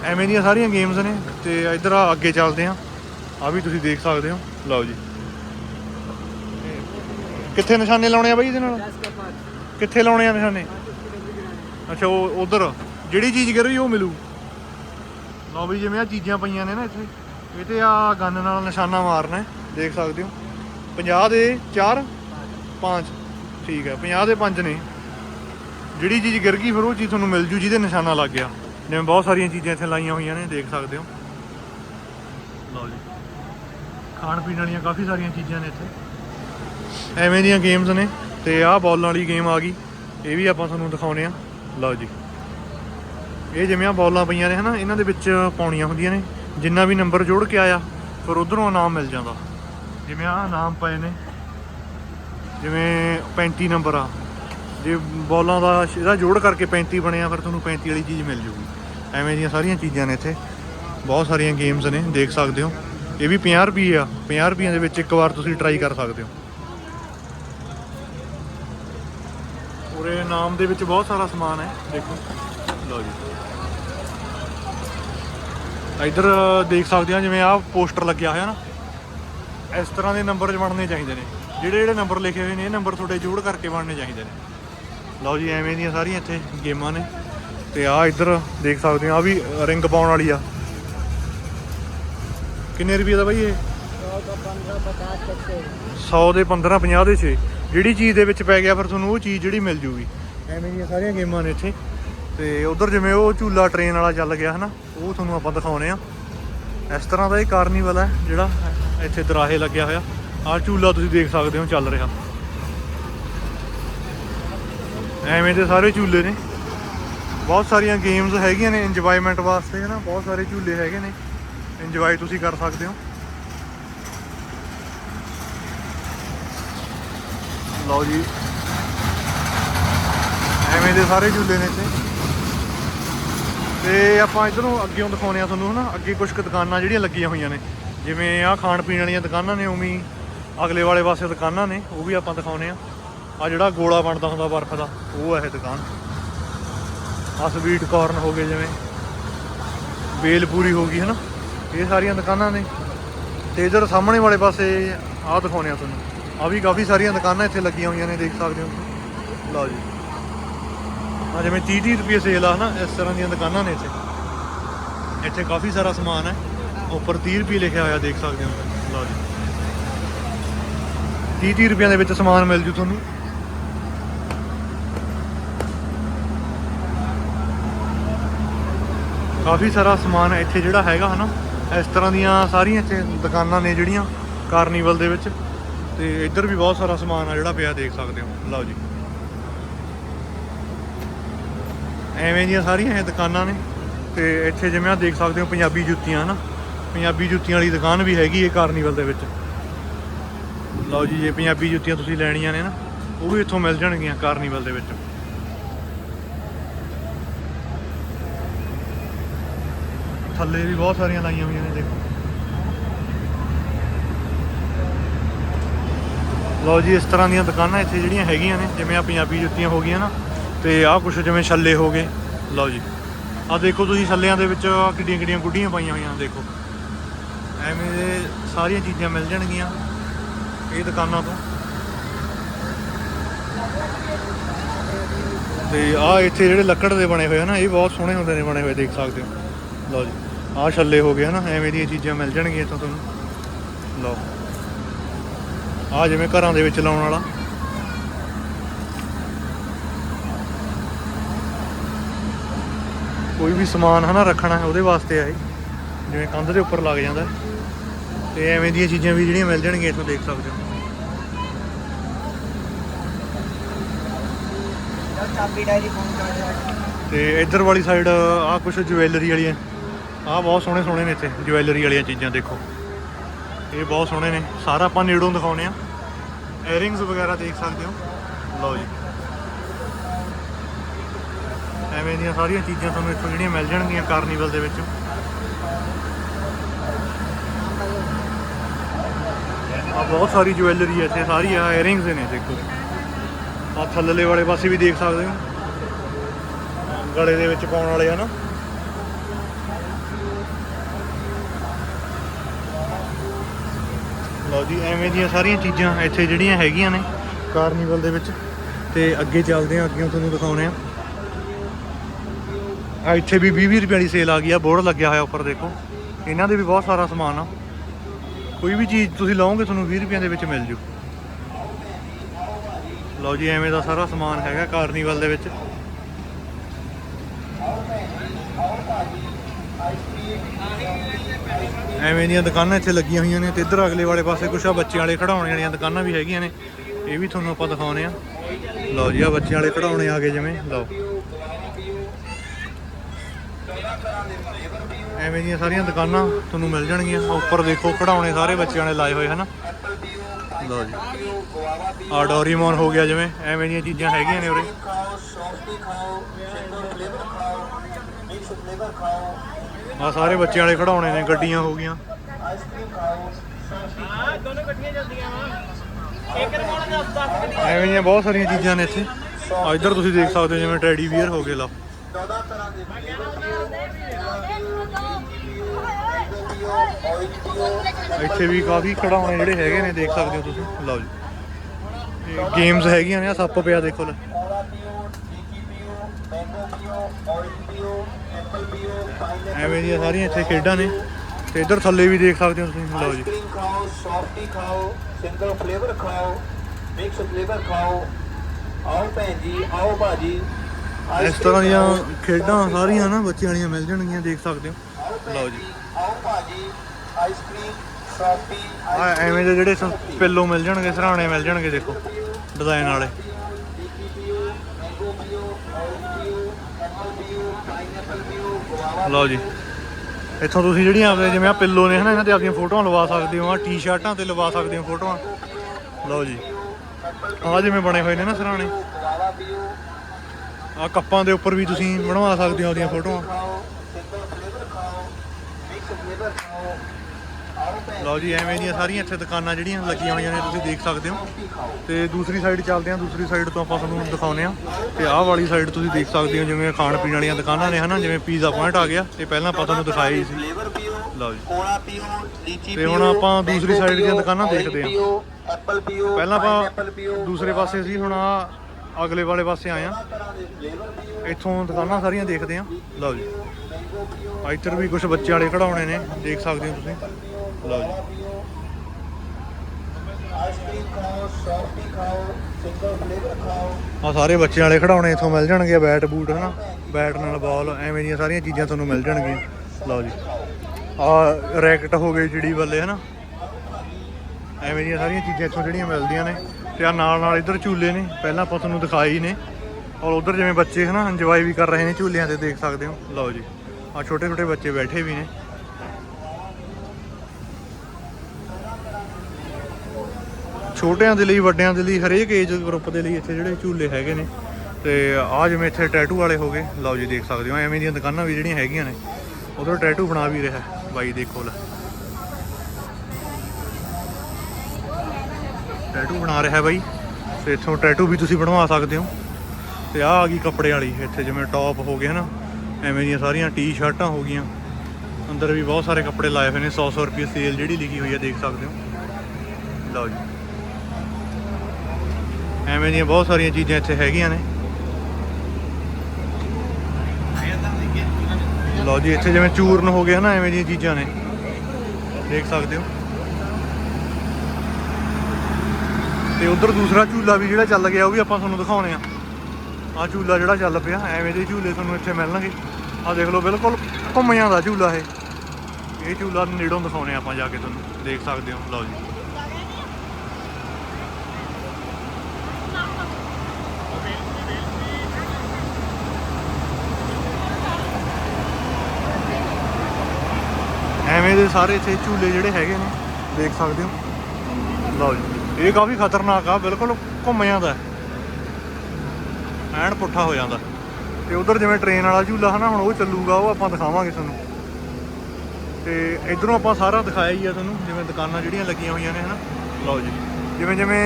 ਐਵੇਂ ਦੀਆਂ ਸਾਰੀਆਂ ਗੇਮਸ ਨੇ ਤੇ ਇਧਰ ਆ ਅੱਗੇ ਚੱਲਦੇ ਆ ਆ ਵੀ ਤੁਸੀਂ ਦੇਖ ਸਕਦੇ ਹੋ। ਲਓ ਜੀ। ਕਿੱਥੇ ਨਿਸ਼ਾਨੇ ਲਾਉਣੇ ਆ ਬਾਈ ਇਹਦੇ ਨਾਲ? ਕਿੱਥੇ ਲਾਉਣੇ ਆ ਨਿਸ਼ਾਨੇ? ਅੱਛਾ, ਉਹ ਉਧਰ। ਜਿਹੜੀ ਚੀਜ਼ ਗਿਰੀ ਉਹ ਮਿਲੂ। ਲਓ ਵੀ ਜਿਵੇਂ ਆ ਚੀਜ਼ਾਂ ਪਈਆਂ ਨੇ ਨਾ ਇੱਥੇ। ਇਹ ਤੇ ਆ ਗਨ ਨਾਲ ਨਿਸ਼ਾਨਾ ਮਾਰਨਾ ਦੇਖ ਸਕਦੇ ਹੋ। 50 ਦੇ 4 5 ਠੀਕ ਹੈ 50 ਦੇ 5 ਨੇ। ਜਿਹੜੀ ਚੀਜ਼ ਗਿਰ ਗਈ, ਫਿਰ ਉਹ ਚੀਜ਼ ਤੁਹਾਨੂੰ ਮਿਲ ਜੂ, ਜਿਹਦੇ ਨਿਸ਼ਾਨਾ ਲੱਗ ਗਿਆ। ਜਿਵੇਂ ਬਹੁਤ ਸਾਰੀਆਂ ਚੀਜ਼ਾਂ ਇੱਥੇ ਲਾਈਆਂ ਹੋਈਆਂ ਨੇ, ਦੇਖ ਸਕਦੇ ਹੋ। ਲਓ ਜੀ। ਖਾਣ ਪੀਣ ਵਾਲੀਆਂ ਕਾਫੀ ਸਾਰੀਆਂ ਚੀਜ਼ਾਂ ਨੇ ਇੱਥੇ। ਐਵੇਂ ਦੀਆਂ ਗੇਮਸ ਨੇ, ਤੇ ਆਹ ਬਾਲਾਂ ਵਾਲੀ ਗੇਮ ਆ ਗਈ। ਇਹ ਵੀ ਆਪਾਂ ਤੁਹਾਨੂੰ ਦਿਖਾਉਣੇ ਆ। ਲਓ ਜੀ। ਇਹ ਜਿਵੇਂ ਆ ਬਾਲਾਂ ਪਈਆਂ ਨੇ, ਹਨਾ, ਇਹਨਾਂ ਦੇ ਵਿੱਚ ਪਾਉਣੀਆਂ ਹੁੰਦੀਆਂ ਨੇ। ਜਿੰਨਾ ਵੀ ਨੰਬਰ ਜੋੜ ਕੇ ਆਇਆ, ਫਿਰ ਉਧਰੋਂ ਇਨਾਮ ਮਿਲ ਜਾਂਦਾ। ਜਿਵੇਂ ਆ ਇਨਾਮ ਪਏ ਨੇ। ਜਿਵੇਂ 35 ਨੰਬਰ ਆ। ਜੇ ਬੋਲਾਂ ਦਾ ਇਹਦਾ ਜੋੜ ਕਰਕੇ 35 ਬਣਿਆ ਫਿਰ ਤੁਹਾਨੂੰ 35 ਵਾਲੀ ਚੀਜ਼ ਮਿਲ ਜੂਗੀ। ਐਵੇਂ ਦੀਆਂ ਸਾਰੀਆਂ ਚੀਜ਼ਾਂ ਨੇ ਇੱਥੇ। ਬਹੁਤ ਸਾਰੀਆਂ ਗੇਮਸ ਨੇ, ਦੇਖ ਸਕਦੇ ਹੋ। ਇਹ ਵੀ 50 ਰੁਪਏ ਆ। 50 ਰੁਪਈਆਂ ਦੇ ਵਿੱਚ ਇੱਕ ਵਾਰ ਤੁਸੀਂ ਟਰਾਈ ਕਰ ਸਕਦੇ ਹੋ। ਉਰੇ ਨਾਮ ਦੇ ਵਿੱਚ ਬਹੁਤ ਸਾਰਾ ਸਮਾਨ ਹੈ, ਦੇਖੋ। ਲਓ ਜੀ। ਇੱਧਰ ਦੇਖ ਸਕਦੇ ਆ ਜਿਵੇਂ ਆਹ ਪੋਸਟਰ ਲੱਗਿਆ ਹੋਇਆ ਨਾ। ਇਸ ਤਰ੍ਹਾਂ ਦੇ ਨੰਬਰ ਬਣਨੇ ਚਾਹੀਦੇ ਨੇ। ਜਿਹੜੇ ਜਿਹੜੇ ਨੰਬਰ ਲਿਖੇ ਹੋਏ ਨੇ, ਇਹ ਨੰਬਰ ਤੁਹਾਡੇ ਜੋੜ ਕਰਕੇ ਬਣਨੇ ਚਾਹੀਦੇ ਨੇ। ਲਓ ਜੀ, ਐਵੇਂ ਦੀਆਂ ਸਾਰੀਆਂ ਇੱਥੇ ਗੇਮਾਂ ਨੇ। ਤੇ ਆ ਇੱਧਰ ਦੇਖ ਸਕਦੇ ਆ ਆ ਵੀ ਰਿੰਗ ਪਾਉਣ ਵਾਲੀ ਆ। ਕਿੰਨੇ ਰੁਪਏ ਦਾ ਬਾਈ ਇਹ? 100 ਦੇ 15 50 ਦੇ 6 ਜਿਹੜੀ ਚੀਜ਼ ਦੇ ਵਿੱਚ ਪੈ ਗਿਆ, ਫਿਰ ਤੁਹਾਨੂੰ ਉਹ ਚੀਜ਼ ਜਿਹੜੀ ਮਿਲ ਜੂਗੀ। ਐਵੇਂ ਦੀਆਂ ਸਾਰੀਆਂ ਗੇਮਾਂ ਨੇ ਇੱਥੇ। ਤੇ ਉਧਰ ਜਿਵੇਂ ਉਹ ਝੂਲਾ ਟ੍ਰੇਨ ਵਾਲਾ ਚੱਲ ਗਿਆ, ਹਨਾ, ਉਹ ਤੁਹਾਨੂੰ ਆਪਾਂ ਦਿਖਾਉਨੇ ਆ। ਇਸ ਤਰ੍ਹਾਂ ਦਾ ਇਹ ਕਾਰਨੀਵਲ ਹੈ, ਜਿਹੜਾ ਇੱਥੇ ਦਰਾਹੇ ਲੱਗਿਆ ਹੋਇਆ। ਆਹ ਝੂਲਾ ਤੁਸੀਂ ਦੇਖ ਸਕਦੇ ਹੋ, ਚੱਲ ਰਿਹਾ। ਐਵੇਂ ਦੇ ਸਾਰੇ ਝੂਲੇ ਨੇ। ਬਹੁਤ ਸਾਰੀਆਂ ਗੇਮਸ ਹੈਗੀਆਂ ਨੇ ਇੰਜੋਇਮੈਂਟ ਵਾਸਤੇ ਹੈ ਨਾ ਬਹੁਤ ਸਾਰੇ ਝੂਲੇ ਹੈਗੇ ਨੇ। ਇੰਜੋਏ ਤੁਸੀਂ ਕਰ ਸਕਦੇ ਹੋ। ਲਓ ਜੀ। ਐਵੇਂ ਦੇ ਸਾਰੇ ਝੂਲੇ ਨੇ ਇੱਥੇ। ਤੇ ਆਪਾਂ ਇਧਰੋਂ ਅੱਗੇੋਂ ਦਿਖਾਉਣੇ ਆ ਤੁਹਾਨੂੰ, ਹਨਾ। ਅੱਗੇ ਕੁਝ ਕੁ ਦੁਕਾਨਾਂ ਜਿਹੜੀਆਂ ਲੱਗੀਆਂ ਹੋਈਆਂ ਨੇ। ਜਿਵੇਂ ਆਹ ਖਾਣ ਪੀਣ ਵਾਲੀਆਂ ਦੁਕਾਨਾਂ ਨੇ, ਉਵੇਂ ਅਗਲੇ ਵਾਲੇ ਪਾਸੇ ਦੁਕਾਨਾਂ ਨੇ, ਉਹ ਵੀ ਆਪਾਂ ਦਿਖਾਉਣੇ ਆ ਆ ਜਿਹੜਾ ਗੋਲਾ ਬਣਦਾ ਹੁੰਦਾ ਬਰਫ਼ ਦਾ, ਉਹ ਹੈ ਇਹ ਦੁਕਾਨ। ਆ ਸਵੀਟ ਕਾਰਨ ਹੋ ਗਏ ਜਿਵੇਂ। ਬੇਲ ਪੂਰੀ ਹੋ ਗਈ, ਹਨਾ? ਇਹ ਸਾਰੀਆਂ ਦੁਕਾਨਾਂ ਨੇ। ਤੇ ਇਧਰ ਸਾਹਮਣੇ ਵਾਲੇ ਪਾਸੇ ਆਹ ਦਿਖਾਉਣੇ ਆ ਤੁਹਾਨੂੰ। ਆ ਵੀ ਕਾਫੀ ਸਾਰੀਆਂ ਦੁਕਾਨਾਂ ਇੱਥੇ ਲੱਗੀਆਂ ਹੋਈਆਂ ਨੇ, ਦੇਖ ਸਕਦੇ ਹੋ ਲਓ ਜੀ। ਆ ਜਿਵੇਂ 30 30 ਰੁਪਏ ਸੇਲ ਆ, ਹਨਾ? ਇਸ ਤਰ੍ਹਾਂ ਦੀਆਂ ਦੁਕਾਨਾਂ ਨੇ ਇੱਥੇ। ਇੱਥੇ ਕਾਫੀ ਸਾਰਾ ਸਮਾਨ ਹੈ। ਉੱਪਰ 30 ਰੁਪਏ ਲਿਖਿਆ ਹੋਇਆ, ਦੇਖ ਸਕਦੇ ਹੋ ਲਓ ਜੀ। 30 30 ਰੁਪਏ ਦੇ ਵਿੱਚ ਸਮਾਨ ਮਿਲ ਜੂ ਤੁਹਾਨੂੰ। ਕਾਫੀ ਸਾਰਾ ਸਮਾਨ ਇੱਥੇ ਜਿਹੜਾ ਹੈਗਾ ਹਨਾ, ਇਸ ਤਰ੍ਹਾਂ ਦੀਆਂ ਸਾਰੀਆਂ ਇੱਥੇ ਦੁਕਾਨਾਂ ਨੇ ਜਿਹੜੀਆਂ ਕਾਰਨੀਵਲ ਦੇ ਵਿੱਚ। ਤੇ ਇੱਧਰ ਵੀ ਬਹੁਤ ਸਾਰਾ ਸਮਾਨ ਆ ਜਿਹੜਾ ਪਿਆ, ਦੇਖ ਸਕਦੇ ਹੋ। ਲਓ ਜੀ। ਐਵੇਂ ਦੀਆਂ ਸਾਰੀਆਂ ਇਹ ਦੁਕਾਨਾਂ ਨੇ। ਤੇ ਇੱਥੇ ਜਿਵੇਂ ਆ ਦੇਖ ਸਕਦੇ ਹੋ, ਪੰਜਾਬੀ ਜੁੱਤੀਆਂ ਹਨਾ। ਪੰਜਾਬੀ ਜੁੱਤੀਆਂ ਵਾਲੀ ਦੁਕਾਨ ਵੀ ਹੈਗੀ ਹੈ ਕਾਰਨੀਵਲ ਦੇ ਵਿੱਚ। ਲਓ ਜੀ ਜੇ ਪੰਜਾਬੀ ਜੁੱਤੀਆਂ ਤੁਸੀਂ ਲੈਣੀਆਂ ਨੇ ਨਾ, ਉਹ ਵੀ ਇੱਥੋਂ ਮਿਲ ਜਾਣਗੀਆਂ ਕਾਰਨੀਵਲ ਦੇ ਵਿੱਚ। ਥੱਲੇ ਵੀ ਬਹੁਤ ਸਾਰੀਆਂ ਲਾਈਆਂ ਹੋਈਆਂ ਨੇ, ਦੇਖੋ। ਲਓ ਜੀ, ਇਸ ਤਰ੍ਹਾਂ ਦੀਆਂ ਦੁਕਾਨਾਂ ਇੱਥੇ ਜਿਹੜੀਆਂ ਹੈਗੀਆਂ ਨੇ, ਜਿਵੇਂ ਆ ਪੰਜਾਬੀ ਜੁੱਤੀਆਂ ਹੋ ਗਈਆਂ ਨਾ, ਤੇ ਆਹ ਕੁਛ ਜਿਵੇਂ ਛੱਲੇ ਹੋ ਗਏ। ਲਓ ਜੀ, ਆਹ ਦੇਖੋ ਤੁਸੀਂ ਛੱਲਿਆਂ ਦੇ ਵਿੱਚ ਕਿੱਡੀਆਂ ਕਿੱਡੀਆਂ ਗੁੱਡੀਆਂ ਪਾਈਆਂ ਹੋਈਆਂ ਦੇਖੋ। ਐਵੇਂ ਦੇ ਸਾਰੀਆਂ ਚੀਜ਼ਾਂ ਮਿਲ ਜਾਣਗੀਆਂ ਇਹ ਦੁਕਾਨਾਂ ਤੋਂ। ਤੇ ਆਹ ਇੱਥੇ ਜਿਹੜੇ ਲੱਕੜ ਦੇ ਬਣੇ ਹੋਏ ਆ ਨਾ, ਇਹ ਬਹੁਤ ਸੋਹਣੇ ਹੁੰਦੇ ਨੇ, ਬਣੇ ਹੋਏ, ਦੇਖ ਸਕਦੇ ਹੋ। ਲਓ ਜੀ। ਆਹ ਛੱਲੇ ਹੋ ਗਏ ਹਨਾ ਐਵੇਂ ਦੀਆਂ ਚੀਜ਼ਾਂ ਮਿਲ ਜਾਣਗੀਆਂ ਇੱਥੋਂ ਤੁਹਾਨੂੰ। ਲਓ। ਆਹ ਜਿਵੇਂ ਘਰਾਂ ਦੇ ਵਿੱਚ ਲਾਉਣ ਵਾਲਾ। ਕੋਈ ਵੀ ਸਮਾਨ ਹਨਾ ਰੱਖਣਾ ਹੈ ਉਹਦੇ ਵਾਸਤੇ ਆ ਇਹ। ਜਿਵੇਂ ਕੰਧ ਦੇ ਉੱਪਰ ਲੱਗ ਜਾਂਦਾ। ਤੇ ਐਵੇਂ ਦੀਆਂ ਚੀਜ਼ਾਂ ਵੀ ਜਿਹੜੀਆਂ ਮਿਲ ਜਾਣਗੀਆਂ ਇੱਥੋਂ ਦੇਖ ਸਕਦੇ ਹੋ। ਚਾਬੀ ਡਾਇਰੀ ਫੋਨ ਤੇ ਇੱਧਰ ਵਾਲੀ ਸਾਈਡ ਆਹ ਕੁਝ ਜੁਐਲਰੀ ਵਾਲੀਆਂ। ਆਹ ਬਹੁਤ ਸੋਹਣੇ ਸੋਹਣੇ ਨੇ ਇੱਥੇ, ਜੁਐਲਰੀ ਵਾਲੀਆਂ ਚੀਜ਼ਾਂ ਦੇਖੋ। ਇਹ ਬਹੁਤ ਸੋਹਣੇ ਨੇ। ਸਾਰਾ ਆਪਾਂ ਨੇੜੋਂ ਦਿਖਾਉਣੇ ਆ ਏਅਰਿੰਗਸ ਵਗੈਰਾ ਦੇਖ ਸਕਦੇ ਹੋ। ਲਓ ਜੀ। ਐਵੇਂ ਦੀਆਂ ਸਾਰੀਆਂ ਚੀਜ਼ਾਂ ਤੁਹਾਨੂੰ ਇੱਥੋਂ ਜਿਹੜੀਆਂ ਮਿਲ ਜਾਣਗੀਆਂ ਕਾਰਨੀਵਲ ਦੇ ਵਿੱਚ। ਆ ਬਹੁਤ ਸਾਰੀ ਜੁਐਲਰੀ ਹੈ ਇੱਥੇ। ਸਾਰੀ ਆ ਏਅਰਿੰਗਸ ਨੇ, ਦੇਖੋ। ਆ ਥੱਲਲੇ ਵਾਲੇ ਪਾਸੇ ਵੀ ਦੇਖ ਸਕਦੇ ਹੋ। ਗਲੇ ਦੇ ਵਿੱਚ ਪਾਉਣ ਵਾਲੇ ਆ ਲਓ ਜੀ, ਐਵੇਂ ਦੀਆਂ ਸਾਰੀਆਂ ਚੀਜ਼ਾਂ ਇੱਥੇ ਜਿਹੜੀਆਂ ਹੈਗੀਆਂ ਨੇ ਕਾਰਨੀਵਲ ਦੇ ਵਿੱਚ। ਤੇ ਅੱਗੇ ਚੱਲਦੇ ਆ ਅੱਗੇ ਤੁਹਾਨੂੰ ਦਿਖਾਉਣੇ ਆ ਆ ਇੱਥੇ ਵੀ 20 ਰੁਪਏ ਦੀ ਸੇਲ ਆ ਗਈ ਆ, ਬੋਰਡ ਲੱਗਿਆ ਹੋਇਆ ਉੱਪਰ ਦੇਖੋ। ਇਹਨਾਂ ਦੇ ਵੀ ਬਹੁਤ ਸਾਰਾ ਸਮਾਨ ਆ। ਕੋਈ ਵੀ ਚੀਜ਼ ਤੁਸੀਂ ਲਓਗੇ, ਤੁਹਾਨੂੰ 20 ਰੁਪਏ ਦੇ ਵਿੱਚ ਮਿਲ ਜੂ। ਲਓ ਜੀ, ਐਵੇਂ ਦਾ ਸਾਰਾ ਸਮਾਨ ਹੈਗਾ ਕਾਰਨੀਵਲ ਦੇ ਵਿੱਚ। ਐਵੇਂ ਦੀਆਂ ਦੁਕਾਨਾਂ ਇੱਥੇ ਲੱਗੀਆਂ ਹੋਈਆਂ ਨੇ ਤੇ ਇੱਧਰ ਅਗਲੇ ਵਾਲੇ ਪਾਸੇ ਕੁਛ ਆ, ਬੱਚਿਆਂ ਵਾਲੇ ਖੜਾਉਣੇ ਵਾਲੀਆਂ ਦੁਕਾਨਾਂ ਵੀ ਹੈਗੀਆਂ ਨੇ। ਇਹ ਵੀ ਤੁਹਾਨੂੰ ਆਪਾਂ ਦਿਖਾਉਣੇ ਆ ਲਓ ਜੀ, ਆ ਬੱਚਿਆਂ ਵਾਲੇ ਖੜਾਉਣੇ ਆ ਗਏ ਜਿਵੇਂ, ਲਓ। ਐਵੇਂ ਦੀਆਂ ਸਾਰੀਆਂ ਦੁਕਾਨਾਂ ਤੁਹਾਨੂੰ ਮਿਲ ਜਾਣਗੀਆਂ। ਉੱਪਰ ਦੇਖੋ ਖੜਾਉਣੇ ਸਾਰੇ ਬੱਚਿਆਂ ਨੇ ਲਾਏ ਹੋਏ, ਹਨ? ਲਓ ਜੀ। ਆ ਡੋਰੀਮੋਨ ਹੋ ਗਿਆ ਜਿਵੇਂ, ਐਵੇਂ ਦੀਆਂ ਚੀਜ਼ਾਂ ਹੈਗੀਆਂ ਨੇ ਉਰੇ। ਖਾਓ ਸੌਫਟੀ ਖਾਓ ਫਲੇਵਰ ਖਾਓ ਮਿਕਸ ਫਲੇਵਰ ਖਾਓ। ਆ ਸਾਰੇ ਬੱਚਿਆਂ ਵਾਲੇ ਖੜਾਉਣੇ ਨੇ ਗੱਡੀਆਂ ਹੋ ਗਈਆਂ। ਆਈਸਕ੍ਰੀਮ ਖਾਓ ਐਵੇਂ ਦੀਆਂ ਬਹੁਤ ਸਾਰੀਆਂ ਚੀਜ਼ਾਂ ਨੇ ਇੱਥੇ। ਆ ਇੱਧਰ ਤੁਸੀਂ ਦੇਖ ਸਕਦੇ ਹੋ ਜਿਵੇਂ ਟੈਡੀ ਵੀਅਰ ਹੋ ਗਏ ਲਓ 14 ਤਰ੍ਹਾਂ ਦੇ ਇੱਥੇ ਵੀ ਕਾਫੀ ਖੜਾਉਣੇ ਜਿਹੜੇ ਹੈਗੇ ਨੇ ਦੇਖ ਸਕਦੇ ਹੋ ਤੁਸੀਂ। ਲਓ ਜੀ। ਗੇਮਸ ਹੈਗੀਆਂ ਨੇ ਸੱਪ ਪਿਆ ਦੇਖੋ ਲੈ। ਐਵੇਂ ਦੀਆਂ ਸਾਰੀਆਂ ਇੱਥੇ ਖੇਡਾਂ ਨੇ ਤੇ ਇੱਧਰ ਥੱਲੇ ਵੀ ਦੇਖ ਸਕਦੇ ਹੋ ਤੁਸੀਂ ਲਓ ਜੀ। ਆਈਸਕ੍ਰੀਮ ਖਾਓ ਸੌਫਟੀ ਖਾਓ ਸਿੰਗਲ ਫਲੇਵਰ ਖਾਓ ਮਿਕਸ ਫਲੇਵਰ ਖਾਓ। ਆਓ ਭੈਣ ਜੀ ਆਓ ਭਾਜੀ। ਇਸ ਤਰ੍ਹਾਂ ਦੀਆਂ ਖੇਡਾਂ ਸਾਰੀਆਂ ਨਾ ਬੱਚਿਆਂ ਵਾਲੀਆਂ ਮਿਲ ਜਾਣਗੀਆਂ ਦੇਖ ਸਕਦੇ ਹੋ। ਲਓ ਜੀ ਆਓ ਭਾਜੀ ਆਈਸਕ੍ਰੀਮ ਸੌਫਟੀ ਆ ਐਵੇਂ ਦੇ ਜਿਹੜੇ ਪਿੱਲੋ ਮਿਲ ਜਾਣਗੇ ਸਰਾਣੇ ਮਿਲ ਜਾਣਗੇ ਦੇਖੋ ਡਿਜ਼ਾਈਨ ਵਾਲੇ ਲੀਚੀ ਪੀਓ ਮੈਂਗੋ ਪੀਓ ਔਰੇਂਜ ਪੀਓ ਐਪਲ ਪੀਓ ਪਾਈਨਐਪਲ ਪੀਓ ਗੁਆਵਾ ਲਓ ਜੀ। ਇੱਥੋਂ ਤੁਸੀਂ ਜਿਹੜੀਆਂ ਆਪਣੇ ਜਿਵੇਂ ਆ ਪਿੱਲੋ ਨੇ ਹਨਾ, ਇਹਨਾਂ ਤੇ ਆਪਣੀਆਂ ਫੋਟੋਆਂ ਲਵਾ ਸਕਦੇ ਹੋ ਆ ਟੀ-ਸ਼ਰਟਾਂ ਤੇ ਲਵਾ ਸਕਦੇ ਹੋ ਫੋਟੋਆਂ। ਲਓ ਜੀ। ਆ ਜਿਵੇਂ ਬਣੇ ਹੋਏ ਨੇ ਨਾ ਸਰਾਣੇ। ਗੁਆਵਾ ਆ ਕੱਪਾਂ ਦੇ ਉੱਪਰ ਵੀ ਤੁਸੀਂ ਬਣਵਾ ਸਕਦੇ ਹੋ ਆਪਣੀਆਂ ਫੋਟੋਆਂ। ਲਓ ਜੀ ਐਵੇਂ ਦੀਆਂ ਸਾਰੀਆਂ ਇੱਥੇ ਦੁਕਾਨਾਂ ਜਿਹੜੀਆਂ ਲੱਗੀਆਂ ਹੋਈਆਂ ਨੇ ਤੁਸੀਂ ਦੇਖ ਸਕਦੇ ਹੋ। ਤੇ ਦੂਸਰੀ ਸਾਈਡ ਚੱਲਦੇ ਹਾਂ ਦੂਸਰੀ ਸਾਈਡ ਤੋਂ ਆਪਾਂ ਤੁਹਾਨੂੰ ਦਿਖਾਉਨੇ ਆ ਤੇ ਆਹ ਵਾਲੀ ਸਾਈਡ ਤੁਸੀਂ ਦੇਖ ਸਕਦੇ ਹੋ ਜਿਵੇਂ ਖਾਣ ਪੀਣ ਵਾਲੀਆਂ ਦੁਕਾਨਾਂ ਨੇ ਹਨਾ? ਜਿਵੇਂ ਪੀਜ਼ਾ ਪੁਆਇੰਟ ਆ ਗਿਆ। ਇਹ ਪਹਿਲਾਂ ਆਪਾਂ ਤੁਹਾਨੂੰ ਦਿਖਾਇਆ ਹੀ ਸੀ ਲਓ ਜੀ। ਕੋਲਾ ਪੀਓ ਲੀਚੀ ਤੇ ਹੁਣ ਆਪਾਂ ਦੂਸਰੀ side ਦੀਆਂ ਦੁਕਾਨਾਂ ਦੇਖਦੇ ਹਾਂ। ਐਪਲ ਪੀਓ ਪਹਿਲਾਂ ਆਪਾਂ ਦੂਸਰੇ ਪਾਸੇ ਸੀ ਹੁਣ ਆ ਅਗਲੇ ਵਾਲੇ ਪਾਸੇ ਆਏ ਆ ਇੱਥੋਂ ਦੁਕਾਨਾਂ ਸਾਰੀਆਂ ਦੇਖਦੇ ਆ ਲਓ ਜੀ। ਇੱਧਰ ਵੀ ਕੁਝ ਬੱਚਿਆਂ ਵਾਲੇ ਖੜਾਉਣੇ ਨੇ ਦੇਖ ਸਕਦੇ ਹੋ ਤੁਸੀਂ। ਲਓ ਪੀਓ ਆਈਸਕ੍ਰੀਮ ਖਾਓ ਸੌਫਟੀ ਖਾਓ ਸਿੰਗਲ ਫਲੇਵਰ ਖਾਓ ਆ ਸਾਰੇ ਬੱਚਿਆਂ ਵਾਲੇ ਖਿਡੌਣੇ ਇੱਥੋਂ ਮਿਲ ਜਾਣਗੇ, ਬੈਟ ਬੂਟ, ਹਨਾ? ਬੈਟ ਨਾਲ ਬਾਲ, ਐਵੇਂ ਦੀਆਂ ਸਾਰੀਆਂ ਚੀਜ਼ਾਂ ਤੁਹਾਨੂੰ ਮਿਲ ਜਾਣਗੀਆਂ। ਲਓ ਜੀ। ਆ ਰੈਕਟ ਹੋ ਗਏ ਚਿੜੀ ਬੱਲੇ ਹਨਾ? ਐਵੇਂ ਦੀਆਂ ਸਾਰੀਆਂ ਚੀਜ਼ਾਂ ਇੱਥੋਂ ਜਿਹੜੀਆਂ ਮਿਲਦੀਆਂ ਨੇ। ਤੇ ਆ ਨਾਲ ਨਾਲ ਇੱਧਰ ਝੂਲੇ ਨੇ। ਪਹਿਲਾਂ ਆਪਾਂ ਤੁਹਾਨੂੰ ਦਿਖਾਏ ਨੇ। ਔਰ ਉਧਰ ਜਿਵੇਂ ਬੱਚੇ, ਹਨਾ ਇੰਜੋਏ ਵੀ ਕਰ ਰਹੇ ਨੇ ਝੂਲਿਆਂ ਤੇ, ਦੇਖ ਸਕਦੇ ਹੋ। ਲਓ ਜੀ। ਆ ਛੋਟੇ ਛੋਟੇ ਬੱਚੇ ਬੈਠੇ ਵੀ ਨੇ। ਛੋਟਿਆਂ ਦੇ ਲਈ, ਵੱਡਿਆਂ ਦੇ ਲਈ, ਹਰੇਕ ਏਜ ਗਰੁੱਪ ਦੇ ਲਈ ਇੱਥੇ ਜਿਹੜੇ ਝੂਲੇ ਹੈਗੇ ਨੇ। ਤੇ ਆ ਜਿਵੇਂ ਇੱਥੇ ਟੈਟੂ ਵਾਲੇ ਹੋ ਗਏ, ਲਓ ਜੀ ਦੇਖ ਸਕਦੇ ਹੋ, ਐਵੇਂ ਦੀਆਂ ਦੁਕਾਨਾਂ ਵੀ ਜਿਹੜੀਆਂ ਹੈਗੀਆਂ ਨੇ, ਉਧਰ ਟੈਟੂ ਬਣਾ ਵੀ ਰਿਹਾ ਬਾਈ ਦੇਖੋ ਲੈ। ਟੈਟੂ ਬਣਾ ਰਿਹਾ ਬਾਈ, ਤੇ ਇੱਥੋਂ ਟੈਟੂ ਵੀ ਤੁਸੀਂ ਬਣਵਾ ਸਕਦੇ ਹੋ। ਤੇ ਆ ਆ ਗਈ ਕੱਪੜੇ ਵਾਲੀ, ਇੱਥੇ ਜਿਵੇਂ ਟੌਪ ਹੋ ਗਏ ਹਨਾ, ਐਵੇਂ ਦੀਆਂ ਸਾਰੀਆਂ ਟੀ-ਸ਼ਰਟਾਂ ਹੋ ਗਈਆਂ। ਅੰਦਰ ਵੀ ਬਹੁਤ ਸਾਰੇ ਕੱਪੜੇ ਲਾਏ ਹੋਏ ਨੇ 100 100 ਰੁਪਏ ਸੇਲ ਜਿਹੜੀ ਲਿਖੀ ਹੋਈ ਹੈ, ਦੇਖ ਸਕਦੇ ਹੋ। ਲਓ ਜੀ। ਐਵੇਂ ਦੀਆਂ ਬਹੁਤ ਸਾਰੀਆਂ ਚੀਜ਼ਾਂ ਇੱਥੇ ਹੈਗੀਆਂ ਨੇ। ਲਓ ਜੀ, ਇੱਥੇ ਜਿਵੇਂ ਚੂਰਨ ਹੋ ਗਏ ਨਾ ਐਵੇਂ ਦੀਆਂ ਚੀਜ਼ਾਂ ਨੇ। ਦੇਖ ਸਕਦੇ ਹੋ। ਤੇ ਉਧਰ ਦੂਸਰਾ ਝੂਲਾ ਵੀ ਜਿਹੜਾ ਚੱਲ ਗਿਆ, ਉਹ ਵੀ ਆਪਾਂ ਤੁਹਾਨੂੰ ਦਿਖਾਉਣੇ ਆ। ਆ ਝੂਲਾ ਜਿਹੜਾ ਚੱਲ ਪਿਆ, ਐਵੇਂ ਦੇ ਝੂਲੇ ਤੁਹਾਨੂੰ ਇੱਥੇ ਮਿਲਣਗੇ। ਆ ਦੇਖ ਲਓ, ਬਿਲਕੁਲ ਘੁੰਮ ਜਾਂਦਾ ਝੂਲਾ ਇਹ। ਇਹ ਝੂਲਾ ਨੇੜੋਂ ਦਿਖਾਉਣੇ ਆਪਾਂ ਜਾ ਕੇ ਤੁਹਾਨੂੰ। ਦੇਖ ਸਕਦੇ ਹੋ, ਲਓ ਜੀ। ਐਵੇਂ ਦੇ ਸਾਰੇ ਇੱਥੇ ਝੂਲੇ ਜਿਹੜੇ ਹੈਗੇ ਨੇ, ਦੇਖ ਸਕਦੇ ਹੋ। ਲਓ ਜੀ, ਇਹ ਕਾਫੀ ਖਤਰਨਾਕ ਆ, ਬਿਲਕੁਲ ਘੁੰਮ ਜਾਂਦਾ ਐਨ ਪੁੱਠਾ ਹੋ ਜਾਂਦਾ। ਤੇ ਉਧਰ ਜਿਵੇਂ ਟ੍ਰੇਨ ਵਾਲਾ ਝੂਲਾ ਹਨਾ, ਹੁਣ ਉਹ ਚੱਲੂਗਾ, ਉਹ ਆਪਾਂ ਦਿਖਾਵਾਂਗੇ ਤੁਹਾਨੂੰ। ਤੇ ਇਧਰੋਂ ਆਪਾਂ ਸਾਰਾ ਦਿਖਾਇਆ ਹੀ ਆ ਤੁਹਾਨੂੰ, ਜਿਵੇਂ ਦੁਕਾਨਾਂ ਜਿਹੜੀਆਂ ਲੱਗੀਆਂ ਹੋਈਆਂ ਨੇ ਹਨਾ। ਲਓ ਜੀ, ਜਿਵੇਂ ਜਿਵੇਂ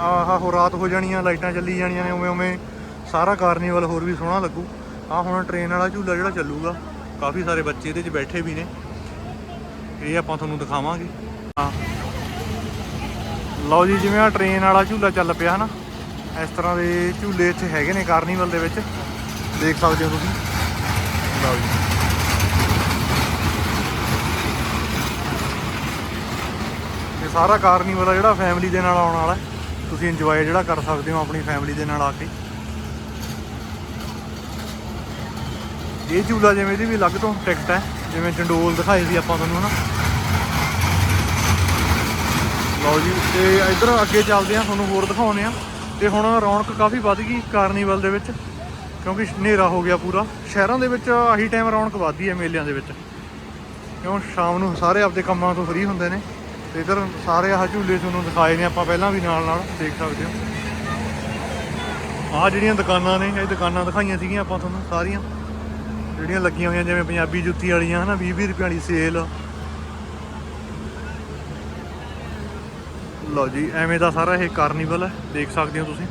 ਆਹ ਹੋ ਰਾਤ ਹੋ ਜਾਣੀਆਂ, ਲਾਈਟਾਂ ਚੱਲੀ ਜਾਣੀਆਂ ਨੇ, ਉਵੇਂ ਉਵੇਂ ਸਾਰਾ ਕਾਰਨੀਵਲ ਹੋਰ ਵੀ ਸੋਹਣਾ ਲੱਗੂ। ਆ ਹੁਣ ਟ੍ਰੇਨ ਵਾਲਾ ਝੂਲਾ ਜਿਹੜਾ ਚੱਲੂਗਾ, ਕਾਫੀ ਸਾਰੇ ਬੱਚੇ ਇਹਦੇ 'ਚ ਬੈਠੇ ਵੀ ਨੇ। ਇਹ ਆਪਾਂ ਤੁਹਾਨੂੰ ਦਿਖਾਵਾਂਗੇ। ਹਾਂ। ਲਓ ਜੀ, ਜਿਵੇਂ ਆ ਟ੍ਰੇਨ ਵਾਲਾ ਝੂਲਾ ਚੱਲ ਪਿਆ ਹਨਾ। ਇਸ ਤਰ੍ਹਾਂ ਦੇ ਝੂਲੇ ਇੱਥੇ ਹੈਗੇ ਨੇ ਕਾਰਨੀਵਲ ਦੇ ਵਿੱਚ। ਦੇਖ ਸਕਦੇ ਹੋ ਤੁਸੀਂ। ਲਓ ਜੀ। ਇਹ ਸਾਰਾ ਕਾਰਨੀਵਲ ਆ ਜਿਹੜਾ ਫੈਮਿਲੀ ਦੇ ਨਾਲ ਆਉਣ ਵਾਲਾ ਤੁਸੀਂ ਇੰਜੋਏ ਜਿਹੜਾ ਕਰ ਸਕਦੇ ਹੋ ਆਪਣੀ ਫੈਮਿਲੀ ਦੇ ਨਾਲ ਆ ਕੇ। ਇਹ ਝੂਲਾ ਜਿਵੇਂ ਦੀ ਵੀ ਅਲੱਗ ਤੋਂ ਟਿਕਟ ਹੈ। ਜਿਵੇਂ ਚੰਡੋਲ ਦਿਖਾਏ ਸੀ ਆਪਾਂ ਤੁਹਾਨੂੰ, ਹਨਾ? ਲਓ ਜੀ, ਤੇ ਇਧਰ ਅੱਗੇ ਚੱਲਦੇ ਆ ਤੁਹਾਨੂੰ ਹੋਰ ਦਿਖਾਉਨੇ ਆ ਤੇ ਹੁਣ ਰੌਣਕ ਕਾਫੀ ਵੱਧ ਗਈ ਕਾਰਨੀਵਲ ਦੇ ਵਿੱਚ, ਕਿਉਂਕਿ ਹਨੇਰਾ ਹੋ ਗਿਆ ਪੂਰਾ। ਸ਼ਹਿਰਾਂ ਦੇ ਵਿੱਚ ਆਹੀ ਟਾਈਮ ਰੌਣਕ ਵੱਧਦੀ ਹੈ ਮੇਲਿਆਂ ਦੇ ਵਿੱਚ। ਕਿਉਂ? ਸ਼ਾਮ ਨੂੰ ਸਾਰੇ ਆਪਦੇ ਕੰਮਾਂ ਤੋਂ ਫ੍ਰੀ ਹੁੰਦੇ ਨੇ। ਤੇ ਇਧਰ ਸਾਰੇ ਆਹ ਝੂਲੇ ਤੁਹਾਨੂੰ ਦਿਖਾਏ ਨੇ, ਆਪਾਂ ਪਹਿਲਾਂ ਵੀ ਨਾਲ ਨਾਲ ਦੇਖ ਸਕਦੇ ਹੋ। ਆਹ ਜਿਹੜੀਆਂ ਦੁਕਾਨਾਂ ਨੇ, ਇਹ ਦੁਕਾਨਾਂ ਦਿਖਾਈਆਂ ਸੀਗੀਆਂ ਆਪਾਂ ਤੁਹਾਨੂੰ, ਸਾਰੀਆਂ। ਜਿਹੜੀਆਂ ਲੱਗੀਆਂ ਹੋਈਆਂ ਜਿਵੇਂ ਪੰਜਾਬੀ ਜੁੱਤੀ ਵਾਲੀਆਂ, ਹਨਾ 20 20 ਰੁਪਏ ਵਾਲੀ ਸੇਲ ਲਓ ਜੀ, ਐਵੇਂ ਦਾ ਸਾਰਾ ਇਹ ਕਾਰਨੀਵਲ ਹੈ, ਦੇਖ ਸਕਦੇ ਹੋ ਤੁਸੀਂ।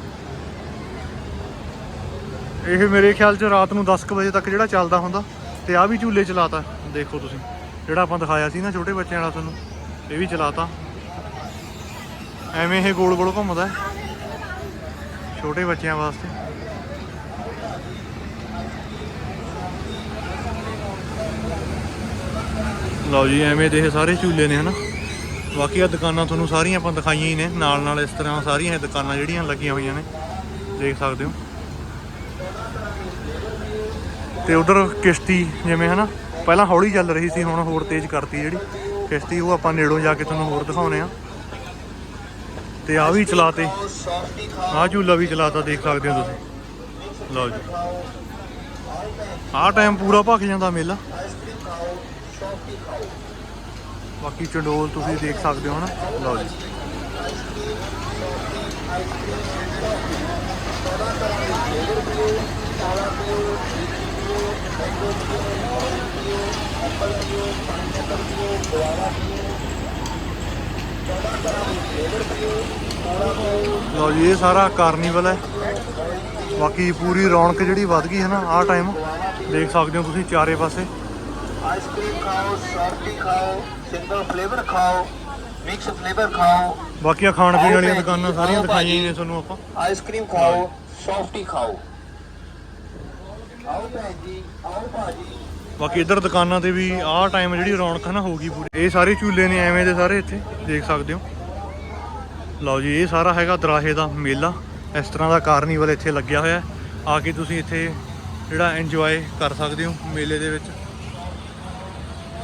ਇਹ ਮੇਰੇ ਖਿਆਲ 'ਚ ਰਾਤ ਨੂੰ 10 ਕੁ ਵਜੇ ਤੱਕ ਜਿਹੜਾ ਚੱਲਦਾ ਹੁੰਦਾ, ਤੇ ਆ ਵੀ ਝੂਲੇ ਚਲਾਤਾ ਦੇਖੋ ਤੁਸੀਂ। ਜਿਹੜਾ ਆਪਾਂ ਦਿਖਾਇਆ ਸੀ ਨਾ ਛੋਟੇ ਬੱਚਿਆਂ ਵਾਲਾ ਤੁਹਾਨੂੰ, ਇਹ ਵੀ ਚਲਾਤਾ। ਐਵੇਂ ਇਹ ਗੋਲ ਗੋਲ ਘੁੰਮਦਾ ਛੋਟੇ ਬੱਚਿਆਂ ਵਾਸਤੇ। ਲਓ ਜੀ, ਐਵੇਂ ਦੇ ਇਹ ਸਾਰੇ ਝੂਲੇ ਨੇ, ਹਨਾ? ਬਾਕੀ ਆ ਦੁਕਾਨਾਂ ਤੁਹਾਨੂੰ ਸਾਰੀਆਂ ਆਪਾਂ ਦਿਖਾਈਆਂ ਹੀ ਨੇ। ਨਾਲ ਨਾਲ ਇਸ ਤਰ੍ਹਾਂ ਸਾਰੀਆਂ ਇਹ ਦੁਕਾਨਾਂ ਜਿਹੜੀਆਂ ਲੱਗੀਆਂ ਹੋਈਆਂ ਨੇ, ਦੇਖ ਸਕਦੇ ਹੋ। ਤੇ ਉਧਰ ਕਿਸ਼ਤੀ ਜਿਵੇਂ, ਹਨਾ? ਪਹਿਲਾਂ ਹੌਲੀ ਚੱਲ ਰਹੀ ਸੀ, ਹੁਣ ਹੋਰ ਤੇਜ਼ ਕਰਤੀ ਜਿਹੜੀ। ਕਿਸ਼ਤੀ ਉਹ ਆਪਾਂ ਨੇੜੋਂ ਜਾ ਕੇ ਤੁਹਾਨੂੰ ਹੋਰ ਦਿਖਾਉਨੇ ਆ। ਤੇ ਆ ਵੀ ਚਲਾਤੇ। ਸੌਫਟੀ ਆਹ ਝੂਲਾ ਵੀ ਚਲਾਤਾ, ਦੇਖ ਸਕਦੇ ਹੋ ਤੁਸੀਂ। ਲਓ ਜੀ। ਆਹ ਟਾਈਮ ਪੂਰਾ ਭੱਖ ਜਾਂਦਾ ਮੇਲਾ। ਬਾਕੀ ਚੰਡੋਲ ਤੁਸੀਂ ਦੇਖ ਸਕਦੇ ਹੋ ਨਾ ਲਓ ਜੀ। ਲਓ ਜੀ, ਇਹ ਸਾਰਾ ਕਾਰਨੀਵਲ ਹੈ। ਬਾਕੀ ਪੂਰੀ ਰੌਣਕ ਜਿਹੜੀ ਵੱਧ ਗਈ ਹੈ ਨਾ, ਆਹ ਟਾਈਮ ਦੇਖ ਸਕਦੇ ਹੋ ਤੁਸੀਂ ਚਾਰੇ ਪਾਸੇ। ਆਈਸਕ੍ਰੀਮ ਖਾਓ ਸੌਫਟੀ ਖਾਓ ਸਿੰਗਲ ਫਲੇਵਰ ਖਾਓ ਮਿਕਸ ਫਲੇਵਰ ਖਾਓ। ਬਾਕੀ ਆ ਖਾਣ ਪੀਣ ਵਾਲੀਆਂ ਦੁਕਾਨਾਂ ਸਾਰੀਆਂ ਦਿਖਾਈਆਂ ਨੇ ਤੁਹਾਨੂੰ ਆਪਾਂ। ਆਈਸਕ੍ਰੀਮ ਖਾਓ ਸੌਫਟੀ ਖਾਓ। ਆਓ ਭੈਣ ਜੀ ਆਓ ਭਾਜੀ। ਬਾਕੀ ਇੱਧਰ ਦੁਕਾਨਾਂ ਤੇ ਵੀ ਆਹ ਟਾਈਮ ਜਿਹੜੀ ਰੌਣਕ ਹੈ ਨਾ ਹੋਊਗੀ ਪੂਰੀ। ਇਹ ਸਾਰੇ ਝੂਲੇ ਨੇ ਐਵੇਂ ਦੇ ਸਾਰੇ ਇੱਥੇ ਦੇਖ ਸਕਦੇ ਹੋ। ਲਓ ਜੀ ਇਹ ਸਾਰਾ ਹੈਗਾ ਦਰਾਹੇ ਦਾ ਮੇਲਾ। ਇਸ ਤਰ੍ਹਾਂ ਦਾ ਕਾਰਨੀਵਲ ਇੱਥੇ ਲੱਗਿਆ ਹੋਇਆ। ਆ ਕੇ ਤੁਸੀਂ ਇੱਥੇ ਜਿਹੜਾ ਇੰਜੋਏ ਕਰ ਸਕਦੇ ਹੋ ਮੇਲੇ ਦੇ ਵਿੱਚ।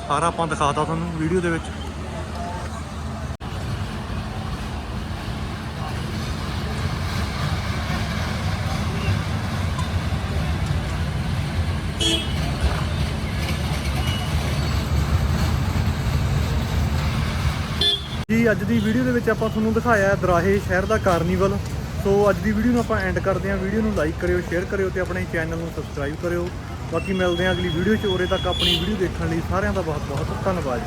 ਸਾਰਾ ਆਪਾਂ ਦਿਖਾਤਾ ਤੁਹਾਨੂੰ ਵੀਡੀਓ ਦੇ ਵਿੱਚ। ਜੀ, ਅੱਜ ਦੀ ਵੀਡੀਓ ਦੇ ਵਿੱਚ ਆਪਾਂ ਤੁਹਾਨੂੰ ਦਿਖਾਇਆ ਦਰਾਹੇ ਸ਼ਹਿਰ ਦਾ ਕਾਰਨੀਵਲ। ਸੋ ਅੱਜ ਦੀ ਵੀਡੀਓ ਨੂੰ ਆਪਾਂ ਐਂਡ ਕਰਦੇ ਹਾਂ। ਵੀਡੀਓ ਨੂੰ ਲਾਈਕ ਕਰਿਓ ਸ਼ੇਅਰ ਕਰਿਓ ਤੇ ਆਪਣੇ ਚੈਨਲ ਨੂੰ ਸਬਸਕ੍ਰਾਈਬ ਕਰਿਓ। ਬਾਕੀ ਮਿਲਦੇ ਹਾਂ ਅਗਲੀ ਵੀਡੀਓ 'ਚ। ਉਰੇ ਤੱਕ ਆਪਣੀ ਵੀਡੀਓ ਦੇਖਣ ਲਈ ਸਾਰਿਆਂ ਦਾ ਬਹੁਤ ਬਹੁਤ ਧੰਨਵਾਦ।